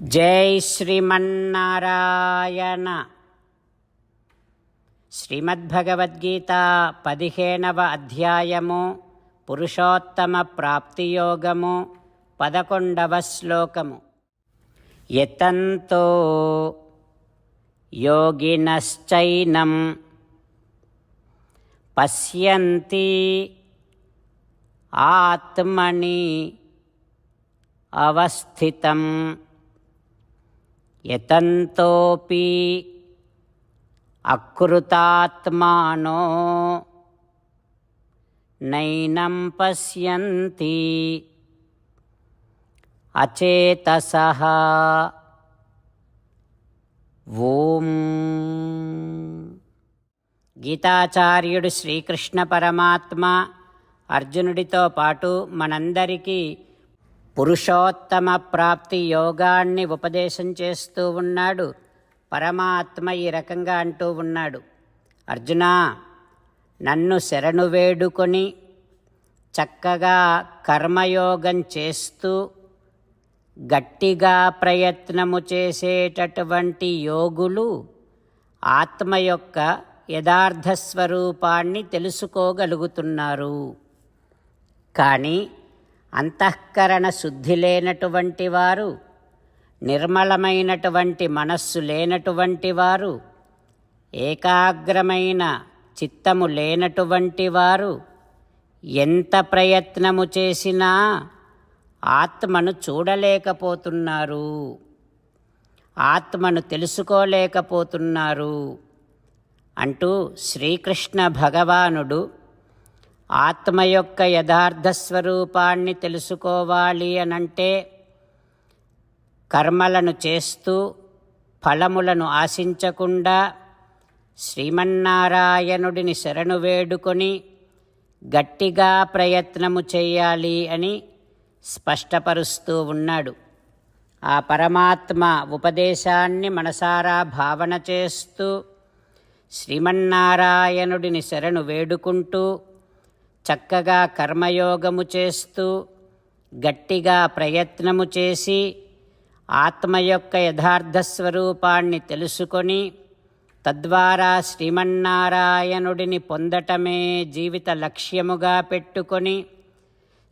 జై శ్రీమన్నారాయణ. శ్రీమద్భగవద్గీత పదిహేనవ అధ్యాయము పురుషోత్తమ ప్రాప్తియోగము పదకొండవ శ్లోకము. యతంతో యోగినశ్చైనం పశ్యంతి ఆత్మని అవస్థితం. యతంతోపి అకృతాత్మానో నైనం పశ్యంతి అచేతస. ఓం. గీతాచార్యుడు శ్రీకృష్ణ పరమాత్మ అర్జునుడితో పాటు మనందరికీ పురుషోత్తమ ప్రాప్తి యోగాన్ని ఉపదేశం చేస్తూ ఉన్నాడు. పరమాత్మ ఈ రకంగా అంటూ ఉన్నాడు. అర్జున నన్ను శరణు వేడుకొని చక్కగా కర్మయోగం చేస్తూ గట్టిగా ప్రయత్నము చేసేటటువంటి యోగులు ఆత్మ యొక్క యథార్థ స్వరూపాన్ని తెలుసుకోగలుగుతున్నారు. కానీ అంతఃకరణ శుద్ధి లేనటువంటి వారు నిర్మలమైనటువంటి మనస్సు లేనటువంటి వారు ఏకాగ్రమైన చిత్తము లేనటువంటి వారు ఎంత ప్రయత్నము చేసినా ఆత్మను చూడలేకపోతున్నారు. ఆత్మను తెలుసుకోలేకపోతున్నారు అంటూ శ్రీకృష్ణ భగవానుడు ఆత్మ యొక్క యథార్థ స్వరూపాన్ని తెలుసుకోవాలి అనంటే కర్మలను చేస్తూ ఫలములను ఆశించకుండా శ్రీమన్నారాయణుడిని శరణు వేడుకొని గట్టిగా ప్రయత్నము చేయాలి అని స్పష్టపరుస్తూ ఉన్నాడు. ఆ పరమాత్మ ఉపదేశాన్ని మనసారా భావన చేస్తూ శ్రీమన్నారాయణుడిని శరణు వేడుకుంటూ చక్కగా కర్మయోగము చేస్తూ గట్టిగా ప్రయత్నము చేసి ఆత్మ యొక్క యథార్థ స్వరూపాన్ని తెలుసుకొని తద్వారా శ్రీమన్నారాయణుడిని పొందటమే జీవిత లక్ష్యముగా పెట్టుకొని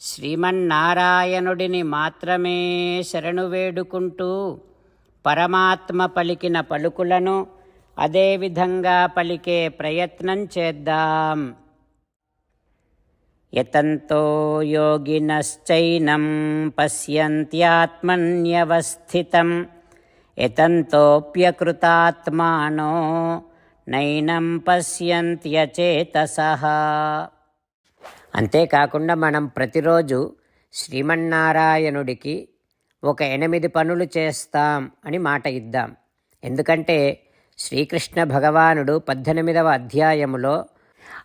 శ్రీమన్నారాయణుడిని మాత్రమే శరణు వేడుకుంటూ పరమాత్మ పలికిన పలుకులను అదేవిధంగా పలికే ప్రయత్నం చేద్దాం. యతంతో యోగినశ్చైనం పశ్యంత్యాత్మన్యవస్థితం. యతంతోప్యకృతాత్మానో నైనం పశ్యంత్యచేతస. అంతేకాకుండా మనం ప్రతిరోజు శ్రీమన్నారాయణుడికి ఒక ఎనిమిది పనులు చేస్తాం అని మాట ఇద్దాం. ఎందుకంటే శ్రీకృష్ణ భగవానుడు పద్దెనిమిదవ అధ్యాయములో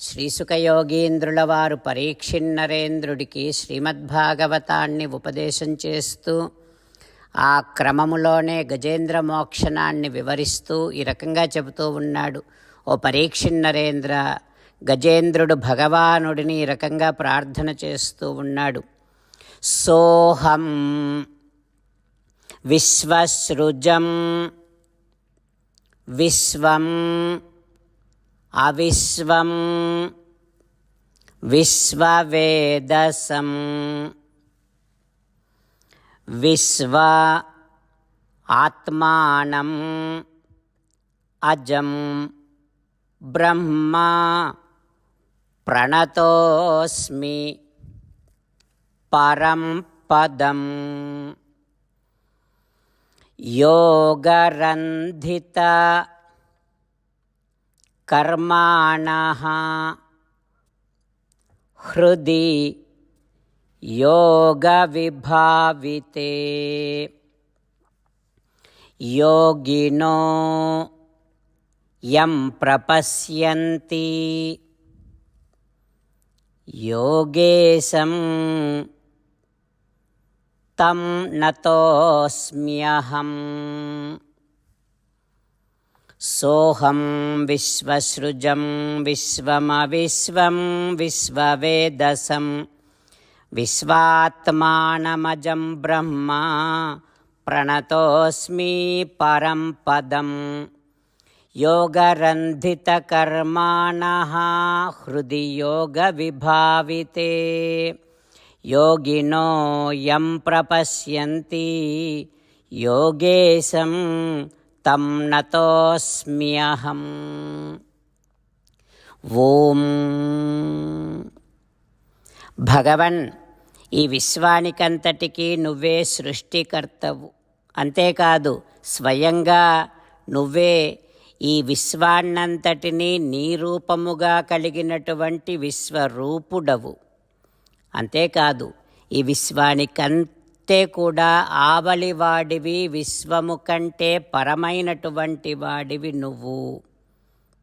శ్రీసుఖయోగీంద్రుల వారు పరీక్షిన్నరేంద్రుడికి శ్రీమద్భాగవతాన్ని ఉపదేశం చేస్తూ ఆ క్రమములోనే గజేంద్ర మోక్షణాన్ని వివరిస్తూ ఈ రకంగా చెబుతూ ఉన్నాడు. ఓ పరీక్షిన్నరేంద్ర గజేంద్రుడు భగవానుడిని ఈ రకంగా ప్రార్థన చేస్తూ ఉన్నాడు. సోహం విశ్వసృజం విశ్వం అవిశ్వం విశ్వవేదసం విశ్వ ఆత్మానం అజం బ్రహ్మ ప్రణతోస్మి పరం పదం యోగరంధిత कर्माणः। हृदि योगविभाविते। योगिनो यं प्रपश्यन्ति। योगेशं तं नतोऽस्म्यहम्। सोऽहं विश्वसृजं विश्वमविश्वं विश्ववेदसम् विश्वात्मानमजं ब्रह्म प्रणतोऽस्मि परं पदं योगरन्धितकर्माणः हृदि योगविभाविते योगिनो यं प्रपश्यन्ति योगेशं तं నతోస్మ్యహం ఓం భగవన్ ఈ విశ్వానికంతటికీ నువ్వే సృష్టికర్తవు. అంతేకాదు స్వయంగా నువ్వే ఈ విశ్వాన్నంతటినీ నీ రూపముగా కలిగినటువంటి విశ్వరూపుడవు. అంతేకాదు ఈ విశ్వానికంత కూడా ఆవలివాడివి విశ్వము కంటే పరమైనటువంటి వాడివి నువ్వు.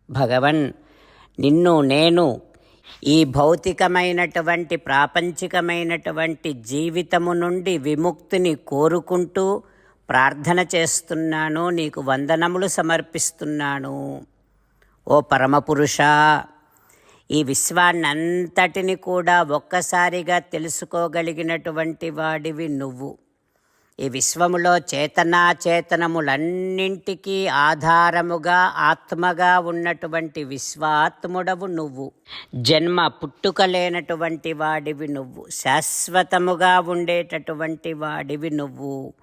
భగవన్ నిన్ను నేను ఈ భౌతికమైనటువంటి ప్రాపంచికమైనటువంటి జీవితము నుండి విముక్తిని కోరుకుంటూ ప్రార్థన చేస్తున్నాను నీకు వందనములు సమర్పిస్తున్నాను. ఓ పరమపురుషా ఈ విశ్వాన్నంతటిని కూడా ఒక్కసారిగా తెలుసుకోగలిగినటువంటి వాడివి నువ్వు. ఈ విశ్వములో చేతనాచేతనములన్నింటికీ ఆధారముగా ఆత్మగా ఉన్నటువంటి విశ్వాత్ముడవు నువ్వు. జన్మ పుట్టుక లేనటువంటి వాడివి నువ్వు. శాశ్వతముగా ఉండేటటువంటి వాడివి నువ్వు.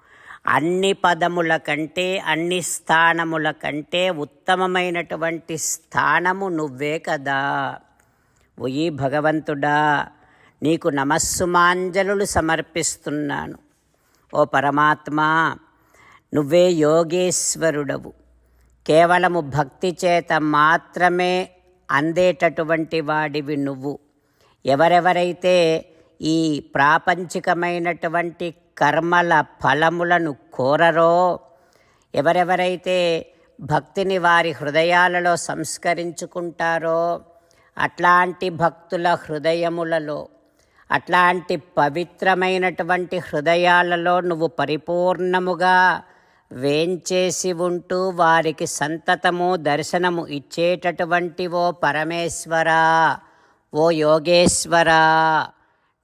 అన్ని పదముల కంటే అన్ని స్థానముల కంటే ఉత్తమమైనటువంటి స్థానము నువ్వే కదా. ఓయి భగవంతుడా నీకు నమస్సుమాంజలులు సమర్పిస్తున్నాను. ఓ పరమాత్మా నువ్వే యోగేశ్వరుడవు. కేవలము భక్తి చేత మాత్రమే అందేటటువంటి వాడివి నువ్వు. ఎవరెవరైతే ఈ ప్రాపంచికమైనటువంటి కర్మల ఫలములను కోరరో ఎవరెవరైతే భక్తిని వారి హృదయాలలో సంస్కరించుకుంటారో అట్లాంటి భక్తుల హృదయములలో అట్లాంటి పవిత్రమైనటువంటి హృదయాలలో నువ్వు పరిపూర్ణముగా వేంచేసి ఉంటూ వారికి సంతతము దర్శనము ఇచ్చేటటువంటి ఓ పరమేశ్వరా ఓ యోగేశ్వరా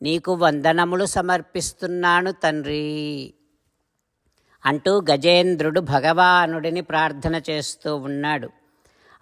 నీకు వందనములు సమర్పిస్తున్నాను తండ్రి అంటూ గజేంద్రుడు భగవానుడిని ప్రార్థన చేస్తూ ఉన్నాడు.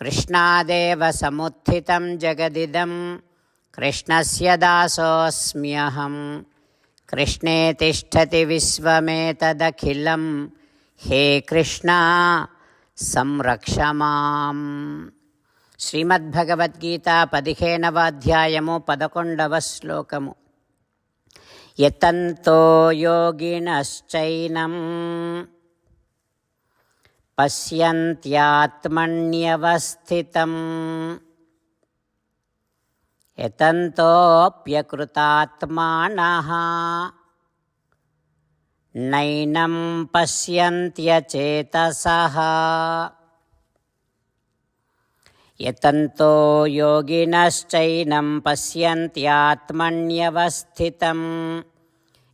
కృష్ణాదేవ సముత్థితం జగదిదం కృష్ణస్య దాసోऽస్మ్యహం కృష్ణే తిష్టతి విశ్వమేతదఖిలం హే కృష్ణ సంరక్ష మాం. శ్రీమద్భగవద్గీత పదిహేనవ అధ్యాయము పదకొండవ శ్లోకము. యతంతో యోగినశ్చైనం. పశ్యంత్యాత్మణ్యవస్థితం ఎతంతోప్యకృతాత్మాన నైనం పశ్యంత్యచేతస. యతంతో యోగినశ్చైనం పశ్యంత్యాత్మణ్యవస్థితం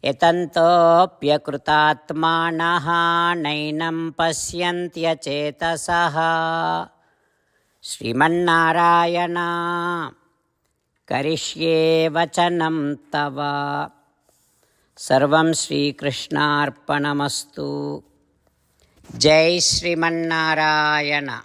యతంతోప్యకృతాత్మానः నైనం పశ్యంత్యచేతసः. శ్రీమన్నారాయణ కరిష్యే వచనం తవ. సర్వం శ్రీకృష్ణార్పణమస్తు. జై శ్రీమన్నారాయణ.